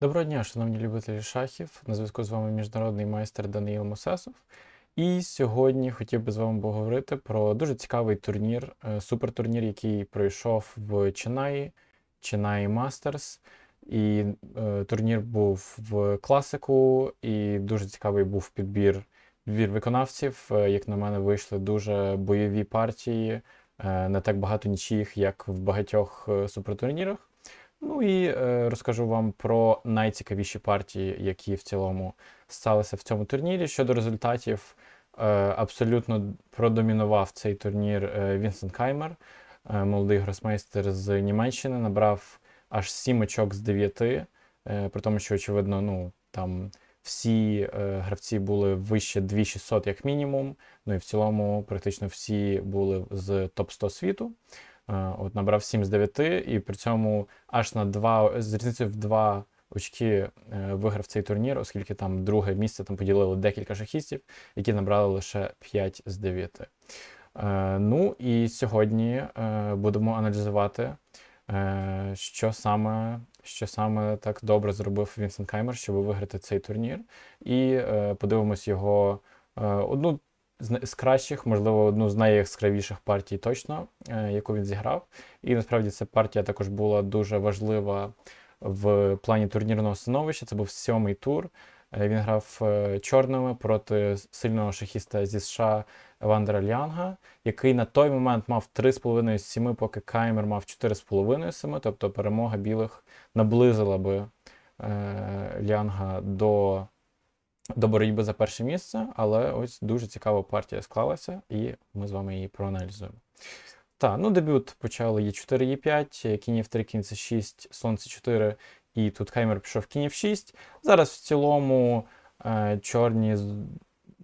Доброго дня, шановні любителі шахів. На зв'язку з вами міжнародний майстер Даниїл Мусесов. І сьогодні хотів би з вами поговорити про дуже цікавий турнір, е, супертурнір, який пройшов в Чинаї, Чинаї Мастерс. І е, турнір був в класику, і дуже цікавий був підбір, підбір виконавців. Е, Як на мене, вийшли дуже бойові партії, е, не так багато нічиїх, як в багатьох е, супертурнірах. Ну і е, розкажу вам про найцікавіші партії, які в цілому сталися в цьому турнірі. Щодо результатів, е, абсолютно продомінував цей турнір е, Вінсент Каймер, е, молодий гросмейстер з Німеччини, набрав аж 7 очок з 9, е, при тому, що, очевидно, ну, там всі е, гравці були вище 2600 як мінімум. Ну і в цілому практично всі були з топ-100 світу. Е, От набрав 7 з 9, і при цьому аж на 2, з різницею в 2 очки е, виграв цей турнір, оскільки там друге місце там поділили декілька шахістів, які набрали лише 5 з 9. Е, Ну і сьогодні будемо аналізувати, що саме, що саме так добре зробив Вінсент Каймер, щоб виграти цей турнір. І подивимось його одну з кращих, можливо, одну з найяскравіших партій точно, е, яку він зіграв. І насправді ця партія також була дуже важлива в плані турнірного становища. Це був сьомий тур. Е, Він грав е, чорними проти сильного шахіста зі США Евандера Лянга, який на той момент мав 3,5 з 7, поки Каймер мав 4,5 з 7, тобто перемога білих наблизила би е, Лянга до до боротьби за перше місце, але ось дуже цікава партія склалася, і ми з вами її проаналізуємо. Так, ну дебют почали Е4, Е5, кінь F3, кінь C6, слон C4, і тут Хаймер пішов кінь F6. Зараз в цілому е, чорні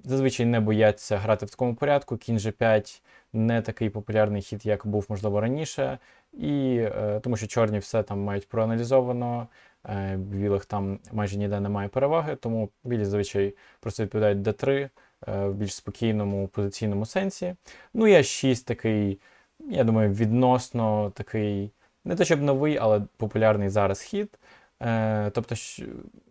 зазвичай не бояться грати в такому порядку. Кінь G5 не такий популярний хід, як був, можливо, раніше. І е, тому що чорні все там мають проаналізовано, е, білих там майже ніде немає переваги, тому білі зазвичай просто відповідають D3 е, в більш спокійному позиційному сенсі. Ну і А6 такий, я думаю, відносно такий, не те щоб новий, але популярний зараз хід. Е, Тобто,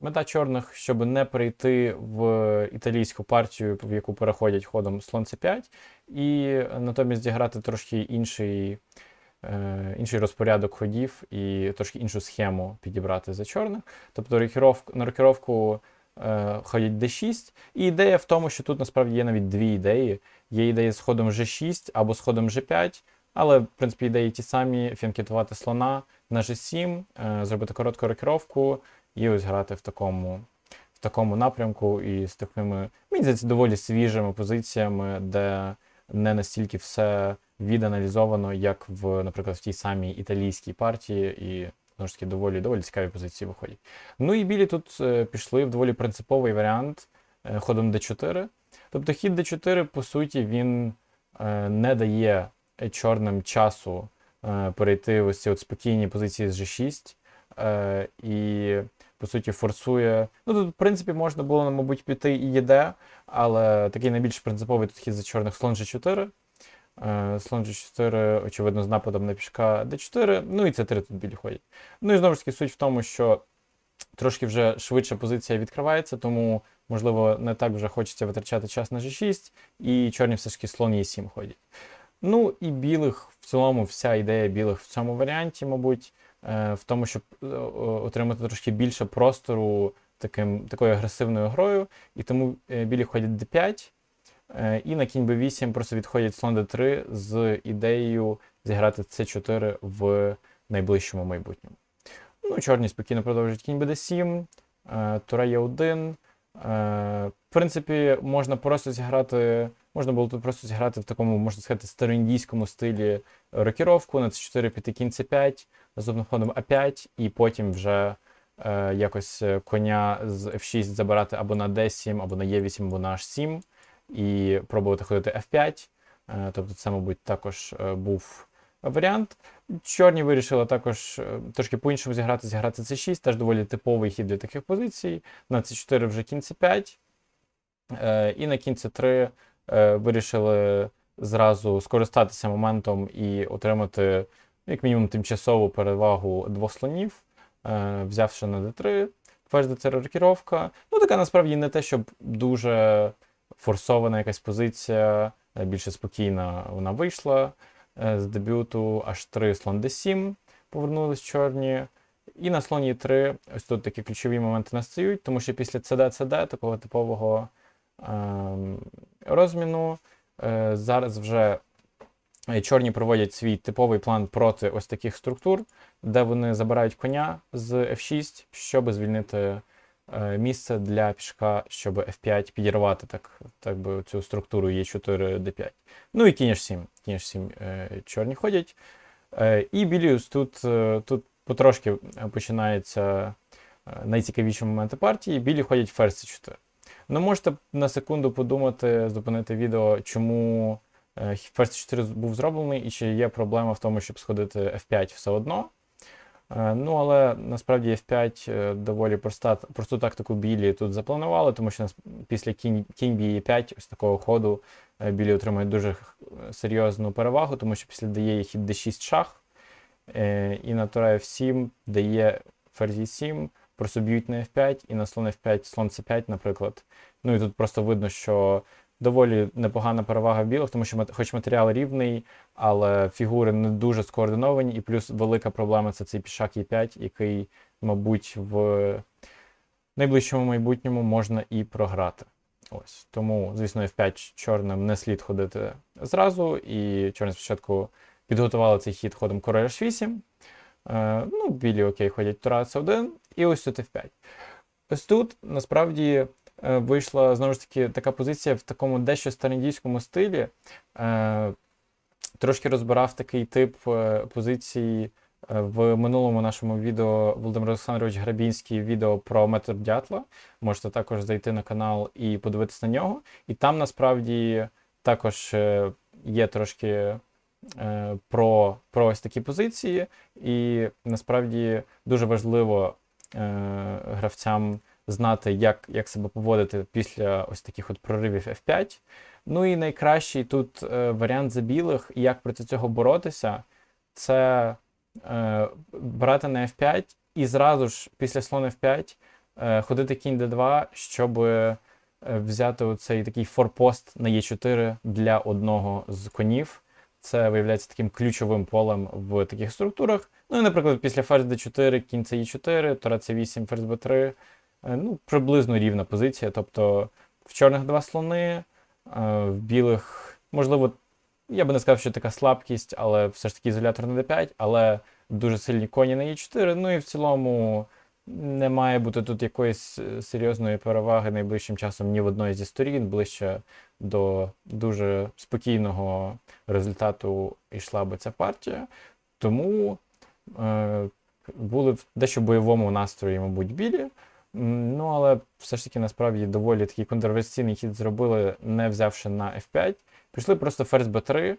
мета чорних, щоб не перейти в італійську партію, в яку переходять ходом слон c5, і е, натомість зіграти трошки інший, е, інший розпорядок ходів і трошки іншу схему підібрати за чорних. Тобто на рокіровку е, ходять d6. І ідея в тому, що тут насправді є навіть дві ідеї. Є ідея з ходом g6 або з ходом g5, але в принципі ідеї ті самі: фінкетувати слона на g7, е, зробити коротку рокіровку і ось грати в такому, в такому напрямку і з такими, мені здається, доволі свіжими позиціями, де не настільки все віданалізовано, як в, наприклад, в тій самій італійській партії, і знову ж таки доволі доволі цікаві позиції виходять. Ну і білі тут е, пішли в доволі принциповий варіант е, ходом d4. Тобто хід d4, по суті, він не дає чорним часу е, перейти в ці от спокійні позиції з g6. Е, і, по суті, форсує. Ну, тут, в принципі, можна було, мабуть, піти і єде, але такий найбільш принциповий тут хід за чорних слон g4. Е, Слон G4, очевидно, з нападом на пішка D4, ну і C3 тут білі ходять. Ну і знову ж таки, суть в тому, що трошки вже швидше позиція відкривається, тому, можливо, не так вже хочеться витрачати час на G6, і чорні все ж таки слон E7 ходять. Ну і білих, в цілому, вся ідея білих в цьому варіанті, мабуть, е, в тому, щоб е, отримати трошки більше простору таким, такою агресивною грою, і тому е, білі ходять D5. Е, І на кінь b8 просто відходять слон d3 з ідеєю зіграти c4 в найближчому майбутньому. Ну, чорні спокійно продовжують кінь bd7, е, тура e1. Е, В принципі, можна просто зіграти, можна було тут просто зіграти в такому, можна сказати, староіндійському стилі рокіровку на c4 піти кінь c5, наступним ходом a5, і потім вже е, якось е, коня з f6 забирати або на d7, або на e8, або на h7 і пробувати ходити F5. Е, Тобто це, мабуть, також е, був варіант. Чорні вирішили також е, трошки по-іншому зіграти, зіграти C6, теж доволі типовий хід для таких позицій. На C4 вже кінь C5. Е, І на кінь C3 е, вирішили зразу скористатися моментом і отримати, ну, як мінімум, тимчасову перевагу двох слонів, е, взявши на D3. ферзь d3 рокіровка. Ну, така насправді не те, щоб дуже форсована якась позиція, е, більше спокійна вона вийшла. Е, З дебюту H3 слон d7 повернулись чорні. І на слоні 3 ось тут такі ключові моменти настають, тому що після CD, CD, такого типового розміну, е, зараз вже е, чорні проводять свій типовий план проти ось таких структур, де вони забирають коня з F6, щоб звільнити е, місце для пішка, щоб F5 підірвати так, так би цю структуру E4, D5. Ну і кінь H7. Кінь H7 е, чорні ходять. І Біліус тут, тут потрошки починаються найцікавіші моменти партії. Білі ходять ферзь c4. Ну, можете на секунду подумати, зупинити відео, чому е, ферзь 4 був зроблений, і чи є проблема в тому, щоб сходити F5 все одно. Е, Ну, але насправді F5 е, доволі проста, просту тактику білі тут запланували, тому що після кінь, кінь б'є 5 ось такого ходу білі отримують дуже серйозну перевагу, тому що після дає є хід d6 шах, і на тура F7 дає ферзі 7, просто б'ють на F5, і на слон F5, слон C5, наприклад. Ну і тут просто видно, що доволі непогана перевага в білих, тому що хоч матеріал рівний, але фігури не дуже скоординовані, і плюс велика проблема це цей пішак Е5, який, мабуть, в найближчому майбутньому можна і програти. Ось. Тому, звісно, F5 чорним не слід ходити зразу, і чорні спочатку підготували цей хід ходом король H8. Е, ну, білі окей, ходять тура C1, і ось тут F5. Ось тут насправді е, вийшла знову ж таки така позиція в такому дещо стародійському стилі. Е, трошки розбирав такий тип позиції в минулому нашому відео Володимир Олександрович Грабінський відео про метод дятла. Можете також зайти на канал і подивитися на нього. І там насправді також є трошки про, про ось такі позиції, і насправді дуже важливо е, гравцям знати, як, як себе поводити після ось таких от проривів F5. Ну і найкращий тут е, варіант за білих, і як проти цього боротися, це е, брати на F5 і зразу ж після слон F5 е, ходити кінь D2, щоб е, взяти оцей такий форпост на Е4 для одного з конів. Це виявляється таким ключовим полем в таких структурах. Ну і, наприклад, після ферзь d4, кінь це e4, тура c8, ферзь b3. Е, Ну, приблизно рівна позиція. Тобто в чорних два слони, е, в білих, можливо, я би не сказав, що така слабкість, але все ж таки ізолятор на d5, але дуже сильні коні на e4. Ну і в цілому не має бути тут якоїсь е, серйозної переваги найближчим часом ні в одної зі сторін, ближче до дуже спокійного результату йшла би ця партія. Тому е, були в дещо бойовому настрої, мабуть, білі. Ну, але все ж таки насправді доволі такий контроверсійний хід зробили, не взявши на F5. Пішли просто ферзь B3, е,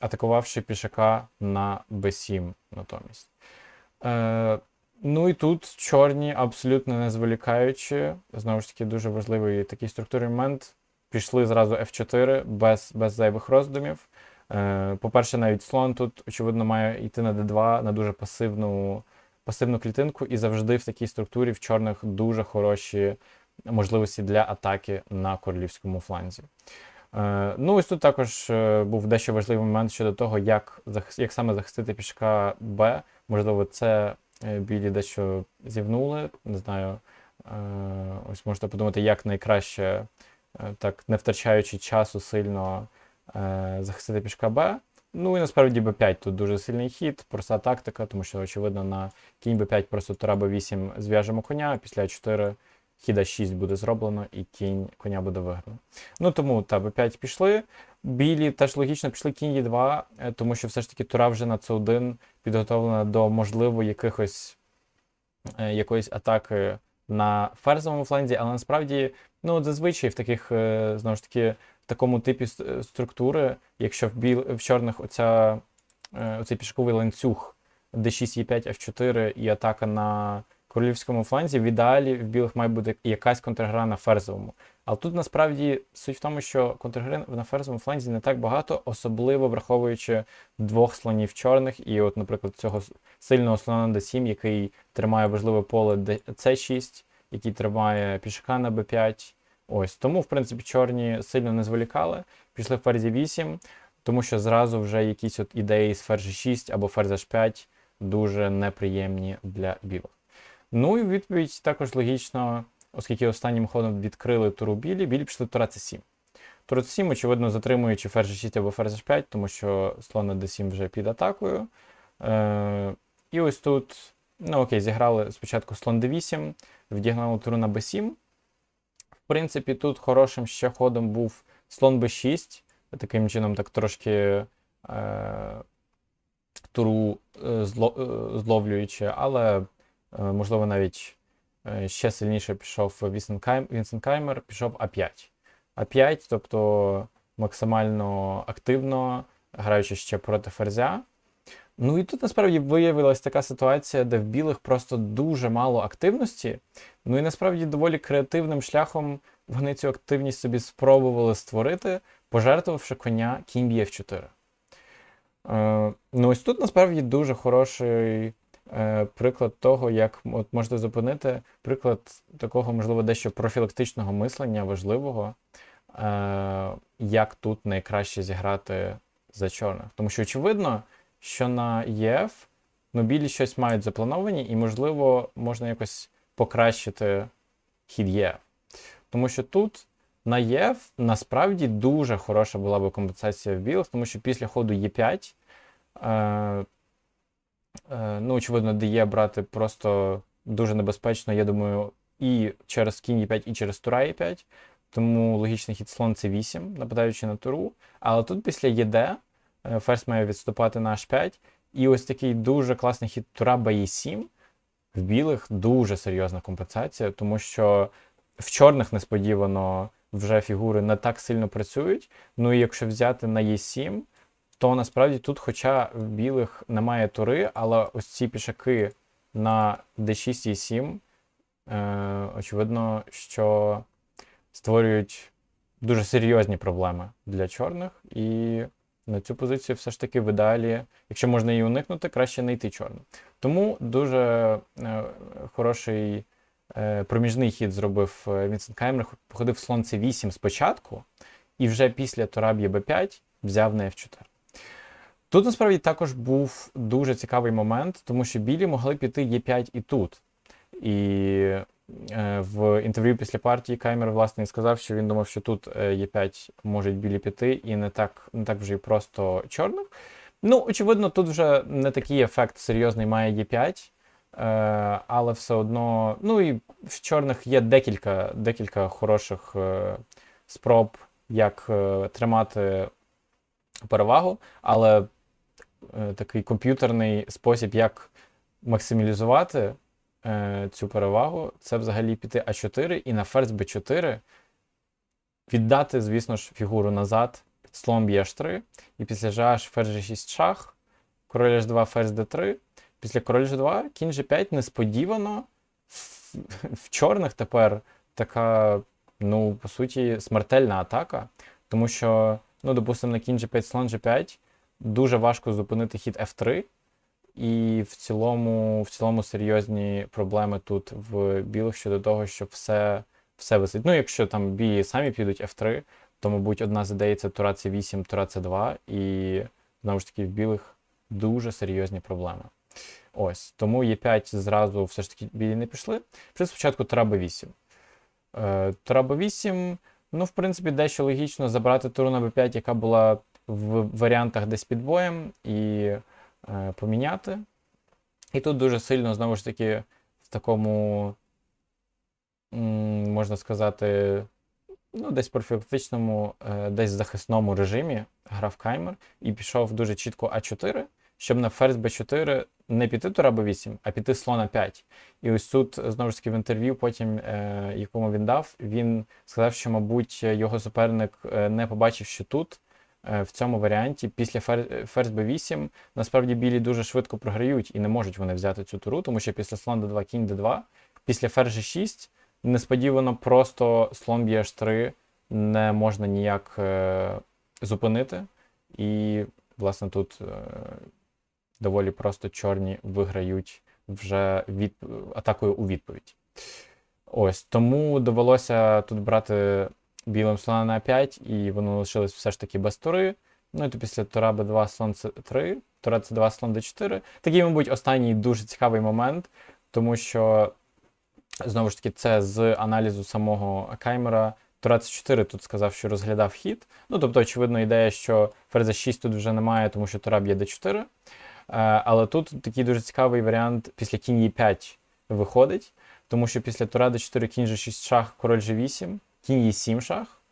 атакувавши пішака на B7 натомість. Е, ну і тут чорні, абсолютно не зволікаючи, знову ж таки, дуже важливий такий структурний момент. Пішли зразу F4 без, без зайвих роздумів. Е, по-перше, навіть слон тут, очевидно, має йти на D2 на дуже пасивну, пасивну клітинку, і завжди в такій структурі в чорних дуже хороші можливості для атаки на королівському фланзі. Е, ну, ось тут також е, був дещо важливий момент щодо того, як, як саме захистити пішка Б. Можливо, це білі дещо зівнули. Не знаю. Е, ось можете подумати, як найкраще, е, так не втрачаючи часу сильно е, захистити пішка Б. Ну і насправді Б5 тут дуже сильний хід, проста тактика, тому що, очевидно, на кінь Б5 просто тура Б8 зв'яжемо коня, а після 4 хіда 6 буде зроблено, і кінь коня буде виграно. Ну тому та Б5 пішли. Білі теж логічно пішли кінь Е2, е, тому що все ж таки тура вже на С1 підготовлена до можливо якихось е, якоїсь атаки на ферзовому фланзі, але насправді, ну, зазвичай в таких, е, знову ж таки, в такому типі е, структури, якщо в, біл, в чорних оця, оцей пішковий ланцюг D6, E5, F4 і атака на королівському фланзі, в ідеалі в білих має бути якась контргра на ферзовому. Але тут насправді суть в тому, що контргри на ферзовому фланзі не так багато, особливо враховуючи двох слонів чорних, і, от, наприклад, цього сильного слона на d7, який тримає важливе поле Д- c6, який тримає пішака на b5. Ось тому, в принципі, чорні сильно не зволікали, пішли в ферзі 8, тому що зразу вже якісь от ідеї з ферзь 6 або ферзь h5 дуже неприємні для білих. Ну і відповідь також логічно, оскільки останнім ходом відкрили туру білі, білі пішли тура c7. Тура c7, очевидно, затримуючи ферзь 6 або ферзь h5, тому що слон на d7 вже під атакою. Е, і ось тут, ну окей, зіграли спочатку слон d8, вдігнали туру на b7. В принципі, тут хорошим ще ходом був слон b6, таким чином так трошки е, туру е, зло, е, зловлюючи, але можливо навіть е, ще сильніше пішов Вінсенкаймер, пішов А5. А5, тобто максимально активно, граючи ще проти ферзя. Ну і тут насправді виявилася така ситуація, де в білих просто дуже мало активності. Ну і насправді доволі креативним шляхом вони цю активність собі спробували створити, пожертвувавши коня кінь б'є f4. Е, ну ось тут насправді дуже хороший е, приклад того, як от можете зупинити приклад такого, можливо, дещо профілактичного мислення важливого, е, як тут найкраще зіграти за чорних. Тому що очевидно, що на ЄФ ну, білі щось мають заплановані, і, можливо, можна якось покращити хід ЄФ. Тому що тут на ЄФ насправді дуже хороша була би компенсація в білих, тому що після ходу Е5, е, е, ну, очевидно, ДЕ брати просто дуже небезпечно, я думаю, і через кінь Е5, і через тура Е5. Тому логічний хід слон С8, нападаючи на туру. Але тут після ЄД е, ферзь має відступати на H5. І ось такий дуже класний хід тура Б7. В білих дуже серйозна компенсація, тому що в чорних несподівано вже фігури не так сильно працюють. Ну і якщо взяти на Е7, то насправді тут, хоча в білих немає тури, але ось ці пішаки на D6 і 7, е, очевидно, що створюють дуже серйозні проблеми для чорних. І на цю позицію все ж таки в ідеалі, якщо можна її уникнути, краще не йти чорним. Тому дуже е, хороший е, проміжний хід зробив е, Вінсент Каймер, походив слон c8 спочатку, і вже після тура б'є b5 взяв на f4. Тут насправді також був дуже цікавий момент, тому що білі могли піти Е5 і тут. І е, в інтерв'ю після партії Каймер, власне, сказав, що він думав, що тут е, Е5 можуть білі піти, і не так, не так вже і просто чорних. Ну, очевидно, тут вже не такий ефект серйозний має Е5. Е, але все одно, ну і в чорних є декілька, декілька хороших е, спроб, як е, тримати перевагу, але е, такий комп'ютерний спосіб, як максималізувати е, цю перевагу, це взагалі піти А4 і на ферзь Б4 віддати, звісно ж, фігуру назад, слон б'є H3, і після GH ферзь G6 шах, король H2, ферзь D3. Після король G2, кінь G5 несподівано в, в чорних тепер така, ну, по суті, смертельна атака. Тому що, ну, допустимо, на кінь G5, слон G5 дуже важко зупинити хід F3. І в цілому, в цілому серйозні проблеми тут в білих щодо того, що все, все висить. Ну, якщо там білі самі підуть F3, то, мабуть, одна з ідей це тура C8, тура C2, і знову ж таки в білих дуже серйозні проблеми. Ось, тому Е5 зразу все ж таки білі не пішли. Пішли спочатку тура Б8. Е, тура Б8, ну, в принципі, дещо логічно забрати туру на Б5, яка була в варіантах десь під боєм, і е, поміняти. І тут дуже сильно, знову ж таки, в такому, можна сказати, ну, десь профілактичному, е, десь захисному режимі грав Каймер і пішов дуже чітко А4, щоб на ферзь Б4 не піти тура Б8, а піти слона 5. І ось тут, знову ж таки, в інтерв'ю, потім, е, якому він дав, він сказав, що, мабуть, його суперник е, не побачив, що тут е, в цьому варіанті після фер- ферзь b8 насправді білі дуже швидко програють і не можуть вони взяти цю туру, тому що після слон d2, кінь d2, після ферзь g6 несподівано просто слон б'є h3 не можна ніяк е, зупинити. І, власне, тут е, доволі просто чорні виграють вже від... атакою у відповідь. Ось тому довелося тут брати білим слона на 5, і воно лишилось все ж таки без тури. Ну і то після тура b2 слон c3, тура c2 слон d4. Такий, мабуть, останній дуже цікавий момент, тому що, знову ж таки, це з аналізу самого Каймера. Тура c4 тут сказав, що розглядав хід. Ну, тобто, очевидно, ідея, що ферзя 6 тут вже немає, тому що тура б'є d4. Е, Але тут такий дуже цікавий варіант після кінь e5 виходить, тому що після тура d4 кінь g6 шах, король g8, кінь e7 шах.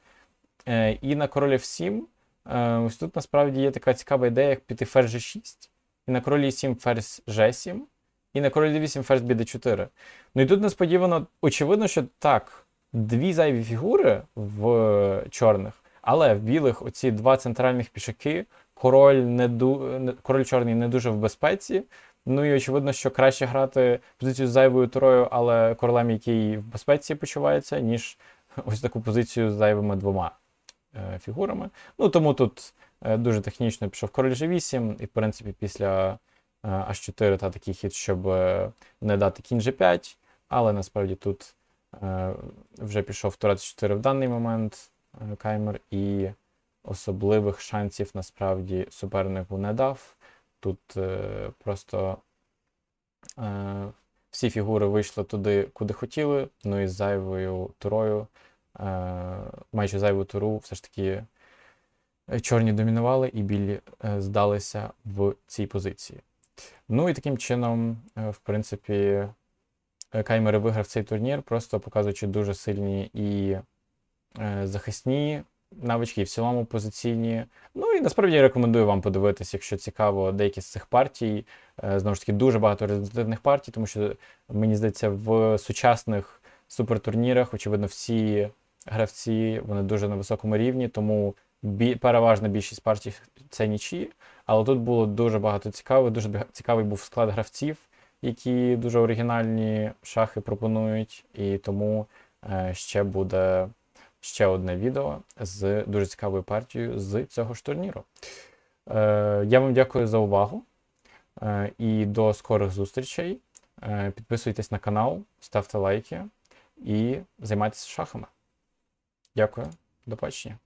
Е, І на король f7 е, ось тут насправді є така цікава ідея, як піти ферзь g6, і на король e7 ферзь g7, і на король d8 ферзь bd4. Ну і тут несподівано, очевидно, що так, дві зайві фігури в чорних, але в білих оці два центральних пішаки, король, не ду... король чорний не дуже в безпеці. Ну і очевидно, що краще грати позицію з зайвою турою, але королем, який в безпеці почувається, ніж ось таку позицію з зайвими двома е, фігурами. Ну тому тут е, дуже технічно пішов король G8, і в принципі після е, H4 та такий хід, щоб е, не дати кінь G5, але насправді тут е, вже пішов турець 4 в даний момент е, Каймер, і особливих шансів насправді супернику не дав. Тут е, просто е, всі фігури вийшли туди, куди хотіли. Ну і зайвою турою, е, майже зайву туру, все ж таки е, чорні домінували і білі е, здалися в цій позиції. Ну і таким чином, е, в принципі, Каймери виграв цей турнір, просто показуючи дуже сильні і захисні навички, і в цілому позиційні. Ну і насправді рекомендую вам подивитися, якщо цікаво, деякі з цих партій. Е, Знову ж таки, дуже багато результативних партій, тому що мені здається, в сучасних супертурнірах, очевидно, всі гравці вони дуже на високому рівні, тому бі- переважна більшість партій це нічі. Але тут було дуже багато цікавих, дуже цікавий був склад гравців, які дуже оригінальні шахи пропонують, і тому е, ще буде ще одне відео з дуже цікавою партією з цього ж турніру. Е, я вам дякую за увагу е, і до скорих зустрічей. Е, підписуйтесь на канал, ставте лайки і займайтеся шахами. Дякую, до побачення.